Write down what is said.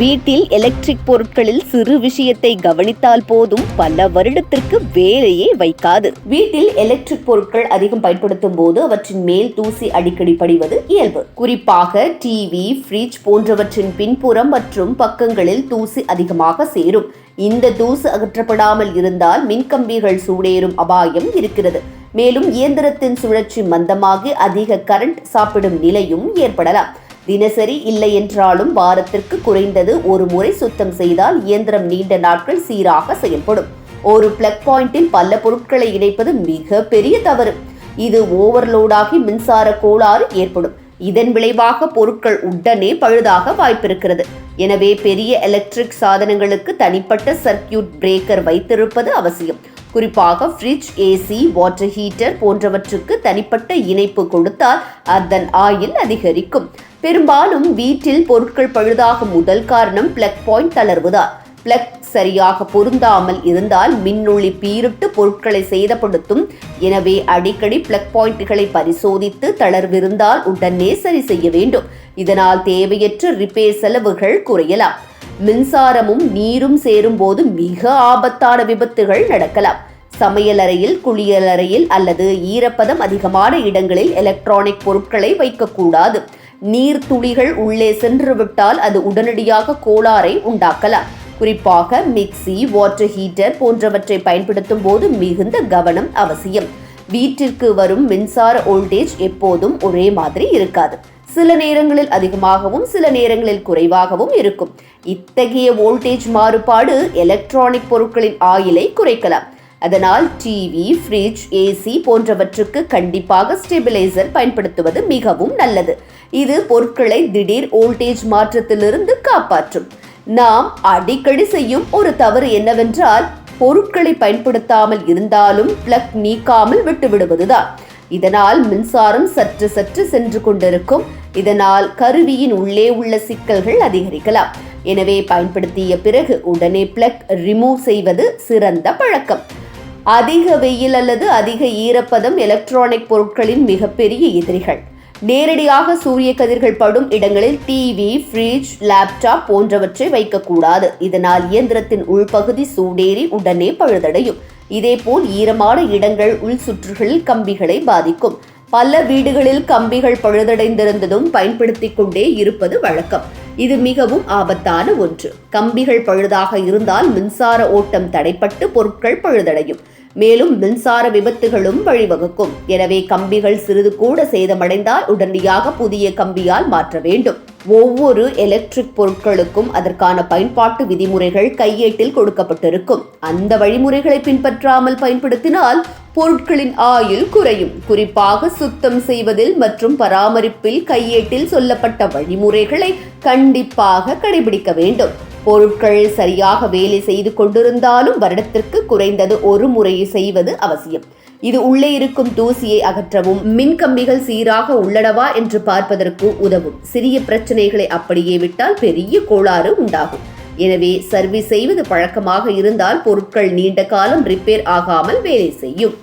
வீட்டில் எலக்ட்ரிக் பொருட்களில் சிறு விஷயத்தை கவனித்தால் போதும் பல வருடத்திற்கு வேலையே வைக்காது. வீட்டில் எலக்ட்ரிக் பொருட்கள் அதிகம் பயன்படுத்தும் போது அவற்றின் மேல் தூசி அடிக்கடி படிவது இயல்பு. குறிப்பாக டிவி ஃப்ரிட்ஜ் போன்றவற்றின் பின்புறம் மற்றும் பக்கங்களில் தூசி அதிகமாக சேரும். இந்த தூசு அகற்றப்படாமல் இருந்தால் மின்கம்பிகள் சூடேறும் அபாயம் இருக்கிறது. மேலும் இயந்திரத்தின் சுழற்சி மந்தமாகி அதிக கரண்ட் சாப்பிடும் நிலையும் ஏற்படலாம். தினசரி இல்லை என்றாலும் வாரத்திற்கு குறைந்தது ஒரு முறை சுத்தம் செய்தால் இயந்திரம் நீண்ட நாட்கள் சீராக செயல்படும். ஒரு பிளக் பாயிண்டில் பல பொருட்களை இணைப்பது மிக பெரிய தவறு. இது ஓவர்லோடாகி மின்சார கோளாறு ஏற்படும். இதன் விளைவாக பொருட்கள் உடனே பழுதாக வாய்ப்பிருக்கிறது. எனவே பெரிய எலக்ட்ரிக் சாதனங்களுக்கு தனிப்பட்ட சர்க்கியூட் பிரேக்கர் வைத்திருப்பது அவசியம். குறிப்பாக ஃப்ரிட்ஜ் ஏசி வாட்டர் ஹீட்டர் போன்றவற்றுக்கு தனிப்பட்ட இணைப்பு கொடுத்தால் அதன் ஆயில் அதிகரிக்கும். பெரும்பாலும் வீட்டில் பொருட்கள் பழுதாகும் முதல் காரணம் பிளக் பாயிண்ட் தளர்வுதான். பிளக் சரியாக பொருந்தாமல் இருந்தால் மின்னொளி பீரிட்டு பொருட்களை சேதப்படுத்தும். எனவே அடிக்கடி பிளக் பாயிண்ட்களை பரிசோதித்து தளர்விருந்தால் உடனே சரி செய்ய வேண்டும். இதனால் தேவையற்ற ரிப்பேர் செலவுகள் குறையலாம். மின்சாரமும் நீரும் சேரும்போது மிக ஆபத்தான விபத்துகள் நடக்கலாம். சமையலறையில் குளியலறையில் அல்லது ஈரப்பதம் அதிகமான இடங்களில் எலக்ட்ரானிக் பொருட்களை வைக்கக்கூடாது. நீர்த்துளிகள் உள்ளே சென்று விட்டால் அது உடனடியாக கோளாறை உண்டாக்கலாம். குறிப்பாக மிக்சி வாட்டர் ஹீட்டர் போன்றவற்றை பயன்படுத்தும் போது மிகுந்த கவனம் அவசியம். வீட்டிற்கு வரும் மின்சார வோல்டேஜ் எப்போதும் ஒரே மாதிரி இருக்காது. சில நேரங்களில் அதிகமாகவும் சில நேரங்களில் குறைவாகவும் இருக்கும். இத்தகைய வோல்டேஜ் மாறுபாடு எலக்ட்ரானிக் பொருட்களின் ஆயிலை குறைக்கலாம். அதனால் டிவி ஃப்ரிட்ஜ் ஏசி போன்றவற்றுக்கு கண்டிப்பாக ஸ்டெபிலைசர் பயன்படுத்துவது மிகவும் நல்லது. இது பொருட்களை திடீர் வோல்டேஜ் மாற்றத்திலிருந்து காப்பாற்றும். நாம் அடிக்கடி செய்யும் ஒரு தவறு என்னவென்றால் பொருட்களை பயன்படுத்தாமல் இருந்தாலும் பிளக் நீக்காமல் விட்டுவிடுவதுதான். இதனால் மின்சாரம் சற்று சற்று சென்று கொண்டிருக்கும். இதனால் கருவியின் உள்ளே உள்ள சிக்கல்கள் அதிகரிக்கலாம். எனவே பயன்படுத்திய பிறகு உடனே பிளக் ரிமூவ் செய்வது சிறந்த பழக்கம். அதிக வெயில் அல்லது அதிக ஈரப்பதம் எலக்ட்ரானிக் பொருட்களின் மிகப்பெரிய எதிரிகள். நேரடியாக சூரிய கதிர்கள் படும் இடங்களில் டிவி ஃப்ரிட்ஜ் லேப்டாப் போன்றவற்றை வைக்கக்கூடாது. இதனால் இயந்திரத்தின் உள்பகுதி சூடேறி உடனே பழுதடையும். இதேபோல் ஈரமான இடங்கள் உள் சுற்றுகளில் கம்பிகளை பாதிக்கும். பல வீடுகளில் கம்பிகள் பழுதடைந்திருந்ததும் பயன்படுத்திக் கொண்டே இருப்பது வழக்கம். இது மிகவும் ஆபத்தான ஒன்று. கம்பிகள் பழுதாக இருந்தால் மின்சார ஓட்டம் தடைப்பட்டு பொருட்கள் பழுதடையும். மேலும் மின்சார விபத்துகளும் வழிவகுக்கும். எனவே கம்பிகள் சிறிது கூட சேதமடைந்தால் உடனடியாக புதிய கம்பியால் மாற்ற வேண்டும். ஒவ்வொரு எலக்ட்ரிக் பொருட்களுக்கும் அதற்கான பயன்பாட்டு விதிமுறைகள் கையேட்டில் கொடுக்கப்பட்டிருக்கும். அந்த வழிமுறைகளை பின்பற்றாமல் பயன்படுத்தினால் பொருட்களின் ஆயுள் குறையும். குறிப்பாக சுத்தம் செய்வதில் மற்றும் பராமரிப்பில் கையேட்டில் சொல்லப்பட்ட வழிமுறைகளை கண்டிப்பாக கடைபிடிக்க வேண்டும். பொருட்கள் சரியாக வேலை செய்து கொண்டிருந்தாலும் வருடத்திற்கு குறைந்தது ஒரு முறை செய்வது அவசியம். இது உள்ளே இருக்கும் தூசியை அகற்றவும் மின் கம்பிகள் சீராக உள்ளடவா என்று பார்ப்பதற்கு உதவும். சிறிய பிரச்சனைகளை அப்படியே விட்டால் பெரிய கோளாறு உண்டாகும். எனவே சர்வீஸ் செய்வது பழக்கமாக இருந்தால் பொருட்கள் நீண்ட காலம் ரிப்பேர் ஆகாமல் வேலை செய்யும்.